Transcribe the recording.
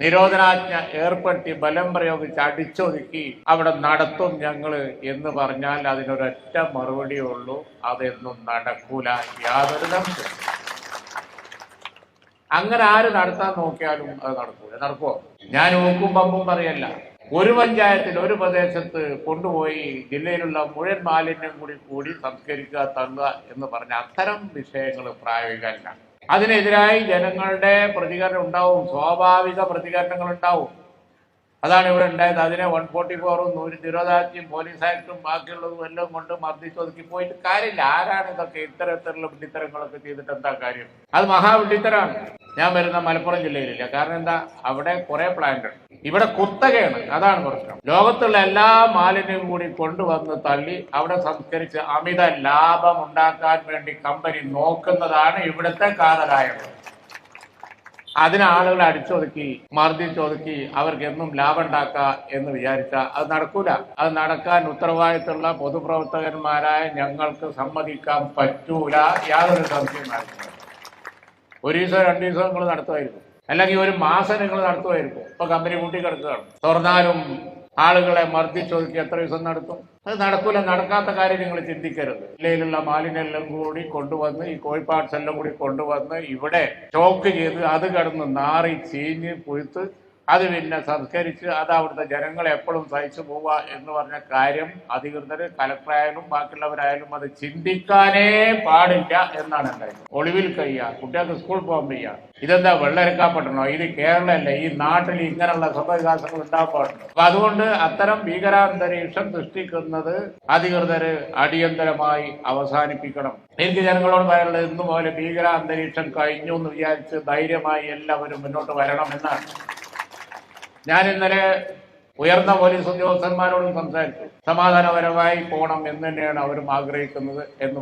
നിരോധനാജ്ഞ ഏർപ്പെടുത്തി ബലം പ്രയോഗിച്ച് അടിച്ചൊതുക്കി അവിടെ നടത്തും ഞങ്ങൾ എന്ന് പറഞ്ഞാൽ അതിനൊരൊറ്റ മറുപടിയേ ഉള്ളൂ. അതൊന്നും നടക്കൂല. യാതൊരു അങ്ങനെ ആര് നടത്താൻ നോക്കിയാലും അത് നടക്കൂല. നടക്കുമോ ഞാൻ ഊക്കും പമ്പും പറയല്ല. ഒരു പഞ്ചായത്തിൽ ഒരു പ്രദേശത്ത് കൊണ്ടുപോയി ജില്ലയിലുള്ള മുഴുവൻ മാലിന്യം കൂടി കൂടി സംസ്കരിക്കുക തള്ളുക എന്ന് പറഞ്ഞ അത്തരം വിഷയങ്ങൾ പ്രായോഗികമല്ല. അതിനെതിരായി ജനങ്ങളുടെ പ്രതികരണം ഉണ്ടാവും. സ്വാഭാവിക പ്രതികരണങ്ങൾ ഉണ്ടാവും. അതാണ് ഇവിടെ ഉണ്ടായത്. അതിനെ വൺ ഫോർട്ടി ഫോറും നൂറ് നിരോധാജ്ഞയും പോലീസ് ആക്ടും ബാക്കിയുള്ളതും എല്ലാം കൊണ്ട് മർദ്ദിച്ചൊതുക്കി പോയിട്ട് കാര്യമില്ല. ആരാണ് ഇതൊക്കെ ഇത്തരത്തിലുള്ള വിഡിത്തരങ്ങളൊക്കെ ചെയ്തിട്ട് എന്താ കാര്യം? അത് മഹാവിഡിത്തരാണ് ഞാൻ വരുന്ന മലപ്പുറം ജില്ലയിലില്ല. കാരണം എന്താ? അവിടെ കുറെ പ്ലാന്റ് ഉണ്ട്. ഇവിടെ കുത്തകയാണ്. അതാണ് പ്രശ്നം. ലോകത്തുള്ള എല്ലാ മാലിന്യവും കൂടി കൊണ്ടുവന്ന് തള്ളി അവിടെ സംസ്കരിച്ച് അമിത ലാഭം ഉണ്ടാക്കാൻ വേണ്ടി കമ്പനി നോക്കുന്നതാണ് ഇവിടുത്തെ കാതലായത് അതിന് ആളുകളെ അടിച്ചൊതുക്കി മർദ്ദിച്ചൊതുക്കി അവർക്ക് എന്നും ലാഭം ഉണ്ടാക്കുക എന്ന് വിചാരിച്ച അത് നടക്കൂല. അത് നടക്കാൻ ഉത്തരവാദിത്തമുള്ള പൊതുപ്രവർത്തകന്മാരായ ഞങ്ങൾക്ക് സമ്മതിക്കാൻ പറ്റൂല. യാതൊരു സംശയം നടക്കുക ഒരു ദിവസം രണ്ടു ദിവസം നിങ്ങൾ നടത്തുമായിരുന്നു. അല്ലെങ്കിൽ ഒരു മാസം നിങ്ങൾ നടത്തുമായിരുന്നു. ഇപ്പൊ കമ്പനി കൂട്ടി കിടക്കുകയാണ് തുറന്നാലും ആളുകളെ മർദ്ദിച്ചൊതുക്കി എത്ര ദിവസം നടത്തും? അത് നടക്കൂല നടക്കാത്ത കാര്യം നിങ്ങൾ ചിന്തിക്കരുത്. ജില്ലയിലുള്ള മാലിന്യം എല്ലാം കൂടി കൊണ്ടുവന്ന് ഈ കോഴിപ്പാട്സ് എല്ലാം കൂടി കൊണ്ടുവന്ന് ഇവിടെ ചോക്ക് ചെയ്ത് അത് കടന്ന് നാറി ചീഞ്ഞ് പുഴുത്ത് അത് പിന്നെ സംസ്കരിച്ച് അത് അവിടുത്തെ ജനങ്ങളെ എപ്പോഴും സഹിച്ചു പോവുക എന്ന് പറഞ്ഞ കാര്യം അധികൃതർ കലക്ടറായാലും ബാക്കിയുള്ളവരായാലും അത് ചിന്തിക്കാനേ പാടില്ല എന്നാണ് അഭിപ്രായം. ഒളിവിൽ കഴിയുക. കുട്ടികൾക്ക് സ്കൂൾ പോകാൻ വയ്യ. ഇതെന്താ പറ്റണോ? ഇത് കേരളമല്ലേ ഈ നാട്ടിൽ ഇങ്ങനെയുള്ള സ്വഭവികാസങ്ങൾ ഉണ്ടാകാൻ അപ്പൊ അതുകൊണ്ട് അത്തരം ഭീകരാന്തരീക്ഷം സൃഷ്ടിക്കുന്നത് അധികൃതർ അടിയന്തരമായി അവസാനിപ്പിക്കണം. എനിക്ക് ജനങ്ങളോട് പറയാനുള്ളത് ഇന്നു പോലെ ഭീകരാന്തരീക്ഷം കഴിഞ്ഞു എന്ന് വിചാരിച്ച് ധൈര്യമായി എല്ലാവരും മുന്നോട്ട് വരണം എന്നാണ്. ഞാൻ ഇന്നലെ ഉയർന്ന പോലീസ് ഉദ്യോഗസ്ഥന്മാരോടും സംസാരിച്ചു. സമാധാനപരമായി പോകണം എന്ന് തന്നെയാണ് അവരും ആഗ്രഹിക്കുന്നത് എന്ന്